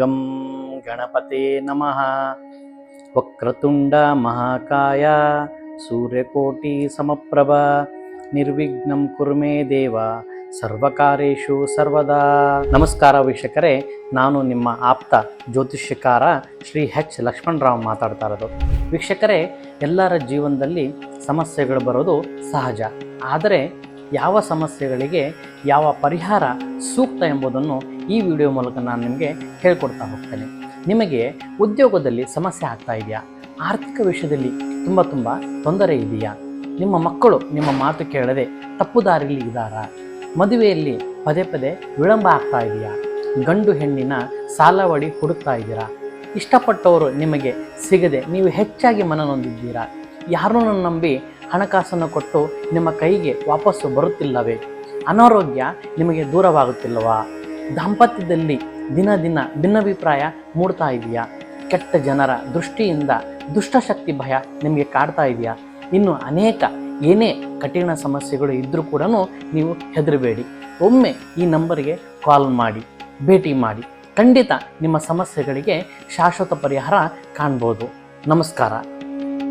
ಗಂ ಗಣಪತೆ ನಮಃ. ವಕ್ರತುಂಡ ಮಹಾಕಾಯ, ಸೂರ್ಯಕೋಟಿ ಸಮಪ್ರಭ, ನಿರ್ವಿಘ್ನಂ ಕುರ್ಮೇ ದೇವ, ಸರ್ವಕಾರೇಶು ಸರ್ವದಾ. ನಮಸ್ಕಾರ ವೀಕ್ಷಕರೇ, ನಾನು ನಿಮ್ಮ ಆಪ್ತ ಜ್ಯೋತಿಷ್ಯಕಾರ ಶ್ರೀ ಹೆಚ್ ಲಕ್ಷ್ಮಣರಾವ್ ಮಾತಾಡ್ತಾ ಇರೋದು. ವೀಕ್ಷಕರೇ, ಎಲ್ಲರ ಜೀವನದಲ್ಲಿ ಸಮಸ್ಯೆಗಳು ಬರೋದು ಸಹಜ. ಆದರೆ ಯಾವ ಸಮಸ್ಯೆಗಳಿಗೆ ಯಾವ ಪರಿಹಾರ ಸೂಕ್ತ ಎಂಬುದನ್ನು ಈ ವಿಡಿಯೋ ಮೂಲಕ ನಾನು ನಿಮಗೆ ಹೇಳ್ಕೊಡ್ತಾ ಹೋಗ್ತೇನೆ. ನಿಮಗೆ ಉದ್ಯೋಗದಲ್ಲಿ ಸಮಸ್ಯೆ ಆಗ್ತಾ ಇದೆಯಾ? ಆರ್ಥಿಕ ವಿಷಯದಲ್ಲಿ ತುಂಬ ತುಂಬ ತೊಂದರೆ ಇದೆಯಾ? ನಿಮ್ಮ ಮಕ್ಕಳು ನಿಮ್ಮ ಮಾತು ಕೇಳದೆ ತಪ್ಪು ದಾರಿಯಲ್ಲಿ ಇದ್ದಾರಾ? ಮದುವೆಯಲ್ಲಿ ಪದೇ ಪದೇ ವಿಳಂಬ ಆಗ್ತಾ ಇದೆಯಾ? ಗಂಡು ಹೆಣ್ಣಿನ ಸಾಲವಡಿ ಹುಡುಕ್ತಾ ಇದ್ದೀರಾ? ಇಷ್ಟಪಟ್ಟವರು ನಿಮಗೆ ಸಿಗದೆ ನೀವು ಹೆಚ್ಚಾಗಿ ಮನನೊಂದಿದ್ದೀರಾ ಯಾರನ್ನೂ ನಂಬಿ ಹಣಕಾಸನ್ನು ಕೊಟ್ಟು ನಿಮ್ಮ ಕೈಗೆ ವಾಪಸ್ಸು ಬರುತ್ತಿಲ್ಲವೇ? ಅನಾರೋಗ್ಯ ನಿಮಗೆ ದೂರವಾಗುತ್ತಿಲ್ಲವಾ? ದಾಂಪತ್ಯದಲ್ಲಿ ದಿನ ದಿನ ಭಿನ್ನಾಭಿಪ್ರಾಯ ಮೂಡ್ತಾ ಇದೆಯಾ? ಕೆಟ್ಟ ಜನರ ದೃಷ್ಟಿಯಿಂದ ದುಷ್ಟಶಕ್ತಿ ಭಯ ನಿಮಗೆ ಕಾಡ್ತಾ ಇದೆಯಾ? ಇನ್ನು ಅನೇಕ ಏನೇ ಕಠಿಣ ಸಮಸ್ಯೆಗಳು ಇದ್ದರೂ ಕೂಡ ನೀವು ಹೆದರಬೇಡಿ. ಒಮ್ಮೆ ಈ ನಂಬರ್ಗೆ ಕಾಲ್ ಮಾಡಿ, ಭೇಟಿ ಮಾಡಿ. ಖಂಡಿತ ನಿಮ್ಮ ಸಮಸ್ಯೆಗಳಿಗೆ ಶಾಶ್ವತ ಪರಿಹಾರ ಕಾಣ್ಬೋದು. ನಮಸ್ಕಾರ.